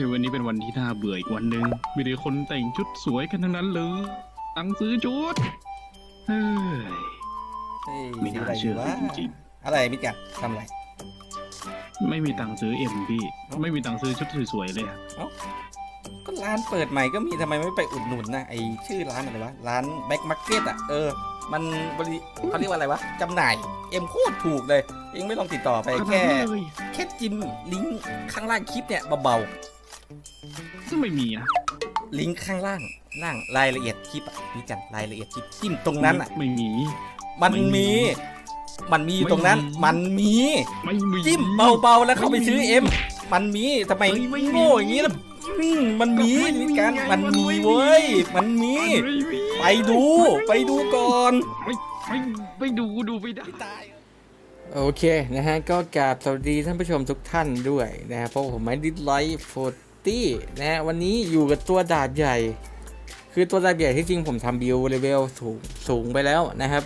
ยวันนี้เป็นวันที่น่าเบื่ออีกวันหนึ่งมีแต่คนแต่งชุดสวยกันทั้งนั้นเลยตังค์ซื้อชุดเฮ้ย เฮ้ยไม่น่าเชื่อเลยจริง อะไรมิจักทำอะไร ไม่มีตังค์ซื้อเอ็มพี่ ไม่มีตังค์ซื้อชุดสวยๆเลยอะก็ร้านเปิดใหม่ก็มีทำไมไม่ไปอุดหนุนนะไอชื่อร้านอะไรวะ ร้านแบ็คมาร์เก็ตอะ เออ มันบริเขาเรียกว่าอะไรวะจำหน่าย เอ็มโคตรถูกเลย เองไม่ลองติดต่อไปแค่ขนาดนั้นเลย แค่จิ้มลิงก์ข้างล่างคลิปเนี่ยเบา ไม่มีอะๆลิงก์ข้างล่างล่างรายละเอียดคลิปอะมิจักรายละเอียดคลิปจิ้มตรงนั้นอะ ไม่มี มันไม่มีมี มันมีอยู่ตรงนั้นไม่มีมันมีไม่มีจิ้มเบาๆแล้วเข้าไปซื้อเอ็มมันมีทำไมเฮ้ยไม่มีโง่อย่างนี้ล่ะอืมมันมีไม่มีมีการไงมันมีมันไม่มีเว้ย มันมีไม่มี ไปดู ไปดูก่อนไม่ไม่ไม่ดูดูไม่ได้โอเคนะฮะก็กราบสวัสดีท่านผู้ชมทุกท่านด้วยนะฮะเพราะผมไม่ดิสไลท์โฟ ตี้นะวันนี้อยู่กับตัวดาบใหญ่ คือตัวดาบใหญ่ที่จริงผมทำบิลเลเวลสูงสูงไปแล้วนะครับ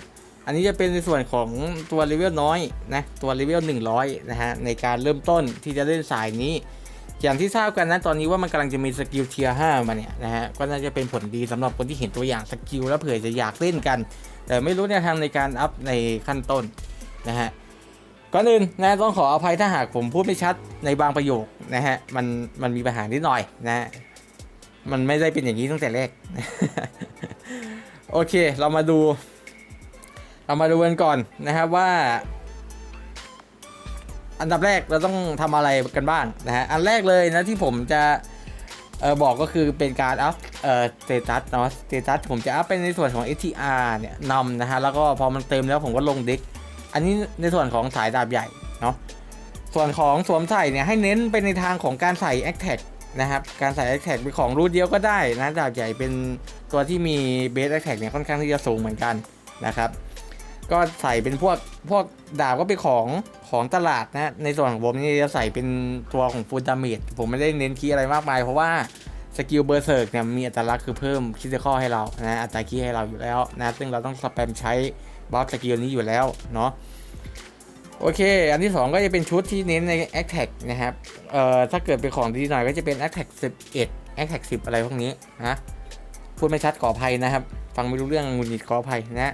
อันนี้จะเป็นในส่วนของตัวเลเวลน้อยนะตัวเลเวล100นะฮะในการเริ่มต้นที่จะเล่นสายนี้ อย่างที่ทราบกันนะตอนนี้ว่ามันกำลังจะมีสกิลเทียร์5มาเนี่ยนะฮะก็น่าจะเป็นผลดีสำหรับคนที่เห็นตัวอย่างสกิลแล้วเผื่อจะอยากเล่นกัน แต่ไม่รู้แนวทางในการอัพในขั้นต้นนะฮะ ก่อนอื่นนะต้องขออภัยถ้าหากผมพูดไม่ชัดในบางประโยคนะฮะมันมันมีปัญหานิดหน่อยนะฮะมันไม่ได้เป็นอย่างนี้ตั้งแต่แรก โอเคเรามาดู เรามาดูกันก่อนนะครับว่า อันดับแรกเราต้องทำอะไรกันบ้างนะฮะอันแรกเลยนะที่ผมจะเออบอกก็คือเป็นการอัพเอ่อสเตตัสเนาะสเตตัสผมจะอัพเป็นในส่วนของ STR เนี่ยนำนะฮะแล้วก็พอมันเต็มแล้วผมก็ลงเด็ก อันนี้ในส่วนของสายดาบใหญ่เนาะส่วนของสวมใส่เนี่ยให้เน้นไปในทางของการใส่ a c t a g นะครับการใส่ a c t a g เป็นของรูทเดียวก็ได้นะดาบใหญ่เป็นตัวที่มีเบส a c t a g เนี่ยค่อนข้างที่จะสูงเหมือนกันนะครับก็ใส่เป็นพวกพวกดาบก็เป็นของของตลาดนะในส่วนของผมนี่จะใส่เป็นตัวของฟูลดาเมจผมไม่ได้เน้นคีย์อะไรมากมายเพราะว่าสกิลเบอร์เซิร์กเนี่ยมีอัตลักษณ์คือเพิ่มคิดข้อให้เรานะอัตราคีย์ให้เราอยู่แล้วนะซึ่งเราต้องสแปมใช้ บัฟสกิลนี้อยู่แล้วเนาะโอเค อันที่ 2 ก็จะเป็นชุดที่เน้นใน a c t a g นะครับ เอ่อ ถ้าเกิดเป็นของดีหน่อยก็จะเป็น a c t a g 11 a c t a g 10 อะไรพวกนี้นะ พูดไม่ชัดขออภัยนะครับ ฟังไม่รู้เรื่องงุนงิดขออภัยนะ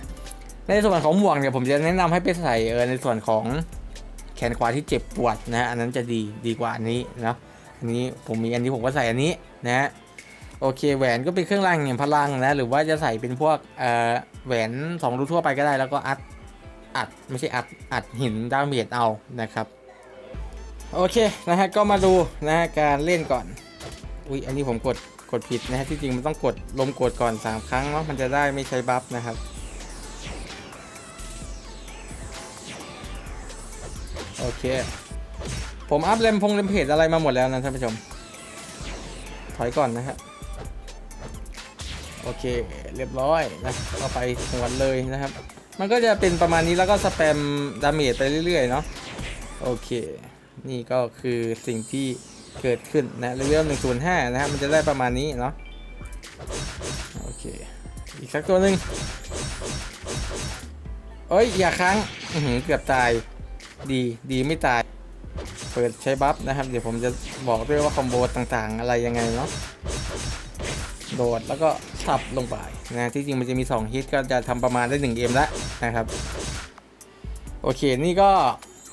ในส่วนของหมวกเนี่ยผมจะแนะนำให้ไปใส่เออในส่วนของแขนขวาที่เจ็บปวดนะ อันนั้นจะดีดีกว่าอันนี้เนาะ อันนี้ผมมีอันนี้ผมก็ใส่อันนี้นะฮะโอเค แหวนก็เป็นเครื่องรางแห่งพลังนะ หรือว่าจะใส่เป็นพวกเอ่อ แหวนสองรูทั่วไปก็ได้แล้วก็อัดอัดไม่ใช่อัดอัดหินดาเมจเอานะครับ โอเคนะฮะก็มาดูนะฮะการเล่นก่อน อุ้ยอันนี้ผมกดกดผิดนะฮะที่จริงมันต้องกดลมกดก่อน 3 ครั้งเนาะมันจะได้ไม่ใช้บัฟนะครับโอเค ผมอัพเลมพงเลมเพจอะไรมาหมดแล้วนะท่านผู้ชม ถอยก่อนนะฮะ โอเคเรียบร้อยนะก็ไปหวดเลยนะครับ มันก็จะเป็นประมาณนี้แล้วก็สแปมดาเมจไปเรื่อยๆเนาะโอเคนี่ก็คือสิ่งที่เกิดขึ้นนะเลเวล105 นะครับ มันจะได้ประมาณนี้เนาะโอเค อีกสักตัวหนึ่งเอ้ย อย่าค้างเกือบตายดีดีไม่ตาย เปิดใช้บัฟนะครับ เดี๋ยวผมจะบอกด้วยว่าคอมโบต่างๆ อะไรยังไงเนาะโดดแล้วก็ สับลงไปนะที่จริงมันจะมี 2 ฮิตก็จะทำประมาณได้1เกมแล้วนะครับ โอเคนี่ก็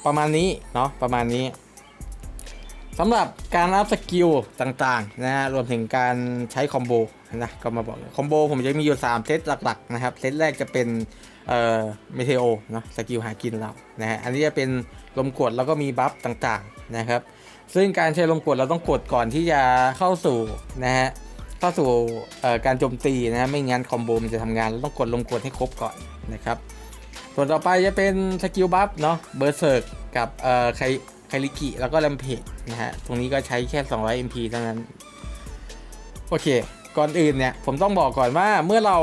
ประมาณนี้เนาะประมาณนี้สำหรับการรับสกิลต่างๆนะฮะรวมถึงการใช้คอมโบนะก็มาบอกคอมโบผมจะมีอยู่ 3 เซตหลักๆนะครับ เซตแรกจะเป็นเอ่อเมเทโอเนาะสกิลหากินเรานะฮะอันนี้จะเป็นลมกดแล้วก็มีบัฟต่างๆนะครับ ซึ่งการใช้ลมกดเราต้องกดก่อนที่จะเข้าสู่นะฮะ เข้าสู่การโจมตีนะฮะไม่งั้นคอมโบมันจะทำงานเราต้องกดลมกดให้ครบก่อนนะครับส่วนต่อไปจะเป็นสกิลบัฟเนาะเบอร์เซิร์กกับเอ่อไคไคลิกิแล้วก็แลมเพจนะฮะตรงนี้ก็ใช้แค่ 200 MP เท่านั้น โอเค ก่อนอื่นเนี่ย ผมต้องบอกก่อนว่าเมื่อเรา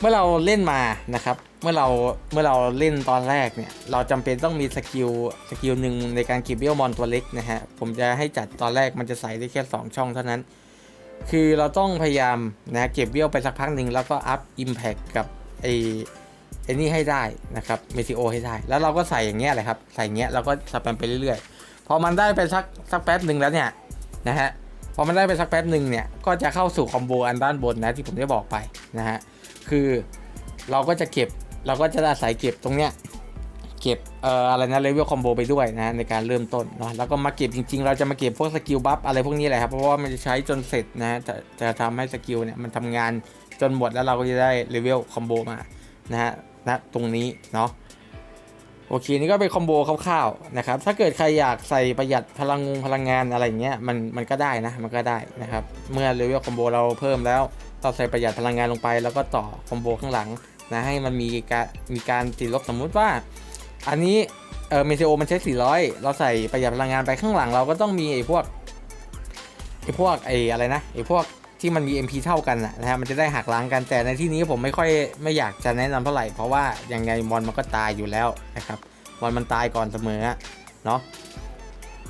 เมื่อเราเล่นมานะครับ เมื่อเราเมื่อเราเล่นตอนแรกเนี่ย เราจำเป็นต้องมีสกิลสกิลหนึ่งในการเก็บเบี้ยวมอนตัวเล็กนะฮะ ผมจะให้จัดตอนแรกมันจะใส่ได้แค่ 2 ช่องเท่านั้น คือเราต้องพยายามนะเก็บเบี้ยวไปสักพักหนึ่งแล้วก็อัพอิมแพ t กับไอไอ้นี่ให้ได้นะครับเมทิโอให้ได้ แล้วเราก็ใส่อย่างเงี้ยแหละครับ ใส่เงี้ยเราก็สแปมไปเรื่อยๆ พอมันได้ไปสักสักแป๊บหนึ่งแล้วเนี่ยนะฮะพอมันได้ไปสักแป๊บหนึ่งเนี่ยก็จะเข้าสู่คอมโบอันด้านบนนะที่ผมได้บอกไปนะฮะคือเราก็จะเก็บเราก็จะอาศัยเก็บตรงเนี้ย เก็บเอ่ออะไรนะเลเวลคอมโบไปด้วยนะในการเริ่มต้นเนาะแล้วก็มาเก็บจริง ๆ เราจะมาเก็บพวกสกิลบัฟอะไรพวกนี้แหละครับเพราะว่ามันจะใช้จนเสร็จนะจะจะทำให้สกิลเนี่ยมันทำงานจนหมดแล้วเราก็จะได้เลเวลคอมโบมานะฮะณตรงนี้เนาะโอเคนี่ก็เป็นคอมโบคร่าวๆนะครับถ้าเกิดใครอยากใส่ประหยัดพลังงงพลังงานอะไรเงี้ยมันมันก็ได้นะมันก็ได้นะครับเมื่อเลเวลคอมโบเราเพิ่มแล้วเราใส่ประหยัดพลังงานลงไป แล้วก็ต่อคอมโบข้างหลังนะให้มันมีการมีการติดลบสมมุติว่า อันนี้เออเมเทโอมันใช้ 400 เราใส่ประหยัดพลังงานไปข้างหลังเราก็ต้องมีไอ้พวกไอ้พวกไอ้อะไรนะไอ้พวกที่มันมี MP เท่ากันนะฮะมันจะได้หักล้างกันแต่ในที่นี้ผมไม่ค่อยไม่อยากจะแนะนำเท่าไหร่เพราะว่ายังไงมอนมันก็ตายอยู่แล้วนะครับมอนมันตายก่อนเสมอเนาะ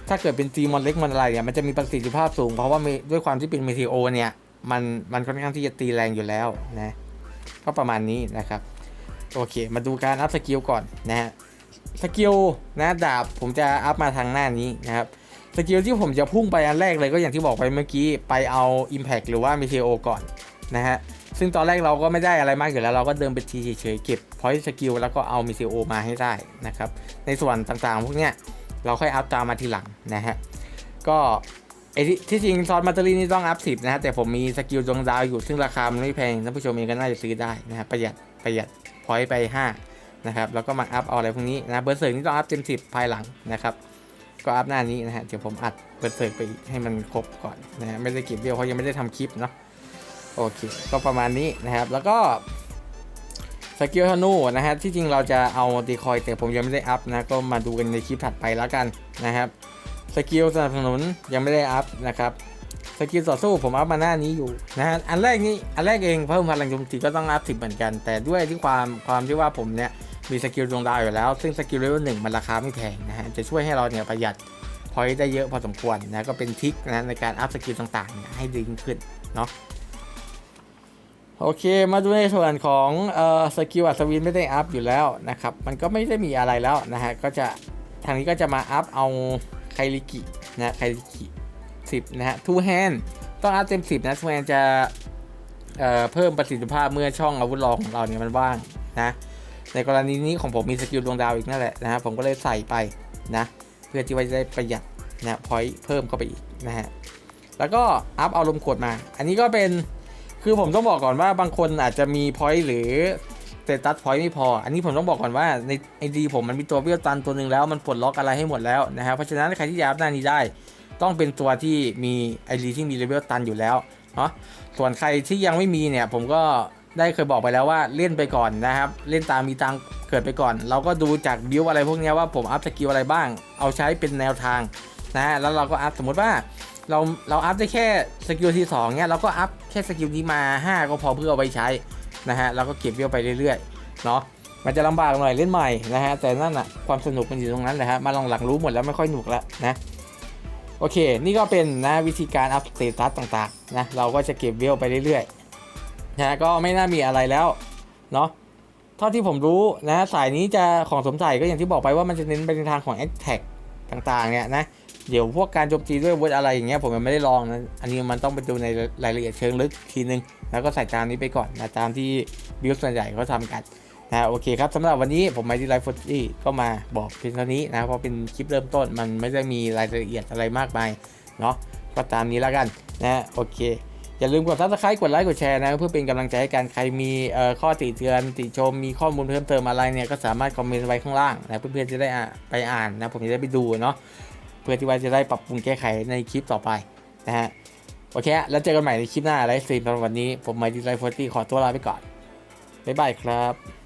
ถ้าเกิดเป็นจีมอนเล็กมันอะไรเนี่ยมันจะมีประสิทธิภาพสูง เพราะว่ามีด้วยความที่เป็นเมทีโอเนี่ยมันมันค่อนข้างที่จะตีแรงอยู่แล้วนะก็ประมาณนี้นะครับ โอเค มาดูการอัพสกิลก่อนนะฮะ สกิลนะดาบผมจะอัพมาทางหน้านี้นะครับสกิลที่ผมจะพุ่งไปอันแรกเลยก็อย่างที่บอกไปเมื่อกี้ไปเอา Impact หรือว่า m e t e o ก่อนนะฮะซึ่งตอนแรกเราก็ไม่ได้อะไรมากอยู่แล้ว เราก็เดินไปทีเฉยๆเก็บ point skill แล้วก็เอา m e t e o มาให้ได้นะครับในส่วนต่างๆ พวกเนี้ยเราค่อยอัพตามมาทีหลังนะฮะก็ที่จริงซอสมาตอรี่นี่ต้องอัพ10นะฮะแต่ผมมีสกิลดวงดาวอยู่ซึ่งราคามันไม่แพงท่านผู้ชมเองก็น่าจะซื้อได้นะฮะประหยัดประหยัด point ไป 5 นะครับแล้วก็มาอัพเอาอะไรพวกนี้นะเบอร์เซิร์กนี่ต้องอัพเต็ม10ภายหลังนะครับก็อัพหน้านี้นะฮะเดี๋ยวผมอัดเบอร์เซิร์กไปให้มันครบก่อนนะฮะไม่ได้เก็บเดียวเพราะยังไม่ได้ทำคลิปเนาะโอเคก็ประมาณนี้นะครับแล้วก็สกิลธนูนะฮะที่จริงเราจะเอาดีคอยแต่ผมยังไม่ได้อัพนะก็มาดูกันในคลิปถัดไปแล้วกันนะครับสกิลสนับสนุนยังไม่ได้อัพนะครับสกิลต่อสู้ผมอัพมาหน้านี้อยู่นะฮะอันแรกนี้อันแรกเองเพิ่มพลังโจมตีก็ต้องอัพสิบเหมือนกัน แต่ด้วยที่ความความที่ว่าผมเนี่ย มีสกิลดวงดาวอยู่แล้ว ซึ่งสกิลเลเวลหนึ่งมันราคาไม่แพงนะฮะจะช่วยให้เราเนี่ยประหยัดพอยต์ได้เยอะพอสมควรนะก็เป็นทริคนะในการอัพสกิลต่างๆเนี่ยให้ดียิ่งขึ้นเนาะโอเค มาดูในส่วนของเอ่อสกิลอัศวินไม่ได้อัพอยู่แล้วนะครับ มันก็ไม่ได้มีอะไรแล้วนะฮะ ก็จะทางนี้ก็จะมาอัพเอาไคลิกินะไคลิกิ10นะฮะทูแฮนต้องอัพเต็ม10นะทูแฮนจะเอ่อเพิ่มประสิทธิภาพเมื่อช่องอาวุธรองของเราเนี่ยมันว่างนะ กรณีนี้ของผมมีสกิลดวงดาวอีกนั่นแหละนะฮะผมก็เลยใส่ไปนะ เพื่อที่ว่าจะได้ประหยัดนะพอยต์เพิ่มเข้าไปอีกนะฮะแล้วก็อัพเอาลมขวดมา อันนี้ก็เป็นคือผมต้องบอกก่อนว่าบางคนอาจจะมีพอยต์หรือสเตตัสพอยต์ไม่พอ อันนี้ผมต้องบอกก่อนว่าในไอดีผมมันมีตัวเบี้ยวตันตัวหนึ่งแล้วมันปลดล็อกอะไรให้หมดแล้วนะครับเพราะฉะนั้นใครที่อยากอัพหน้านี้ได้ ต้องเป็นตัวที่มีไอดีที่มีเลเวลตันอยู่แล้วเนาะส่วนใครที่ยังไม่มีเนี่ยผมก็ ได้เคยบอกไปแล้วว่าเล่นไปก่อนนะครับ เล่นตามมีตังเกิดไปก่อน เราก็ดูจากบิวอะไรพวกนี้ว่าผมอัพสกิลอะไรบ้าง เอาใช้เป็นแนวทางนะฮะแล้วเราก็อัพสมมติว่าเราเราอัพได้แค่สกิลที่สองเนี่ยเราก็อัพแค่สกิลนี้มา 5 ก็พอเพื่อเอาไปใช้นะฮะแล้วก็เก็บเวไปเรื่อยๆเนาะมันจะลำบากหน่อยเล่นใหม่นะฮะแต่นั่นอะความสนุกมันอยู่ตรงนั้นแหละฮะมาลองหลังรู้หมดแล้วไม่ค่อยหนุกแล้วนะโอเค นี่ก็เป็นนะวิธีการอัพสเตตัสต่างๆนะเราก็จะเก็บเวไปเรื่อยๆ นะก็ไม่น่ามีอะไรแล้วเนาะเท่าที่ผมรู้นะสายนี้จะของสมใส่ก็อย่างที่บอกไปว่ามันจะเน้นไปในทางของ a t t a c ต่างๆเนี่ยนะเดี๋ยวพวกการโจมตีด้วยอาวุธอะไรอย่างเงี้ยผมยังไม่ได้ลองนะอันนี้มันต้องไปดูในรายละเอียดเชิงลึกทีนึง แล้วก็ใส่ตามนี้ไปก่อนนะตามที่บิลส่วนใหญ่เขาทำกันนะโอเคครับสำหรับวันนี้ผมไมที่ไลฟ์ฟอร์ก็มาบอกเพียงเท่านี้นะเพราะเป็นคลิปเริ่มต้นมันไม่ได้มีรายละเอียดอะไรมากมายเนาะก็ตามนี้แล้วกันนะโอเค อย่าลืมกดซับสไครต์กดไลค์กดแชร์นะเพื่อเป็นกำลังใจให้กันใครมีข้อติเตือนติชมมีข้อมูลเพิ่มเติมอะไรเนี่ยก็สามารถคอมเมนต์ไว้ข้างล่างนะเพื่อนๆจะได้ไปอ่านนะผมจะได้ไปดูเนาะเพื่อที่ว่าจะได้ปรับปรุงแก้ไขในคลิปต่อไปนะฮะโอเค แล้วเจอกันใหม่ในคลิปหน้าไลฟ์สตรีมสำหรับวันนี้ ผมไมค์ดีไลฟ์ฟอร์ตี้ขอตัวลาไปก่อนบ๊ายบายครับ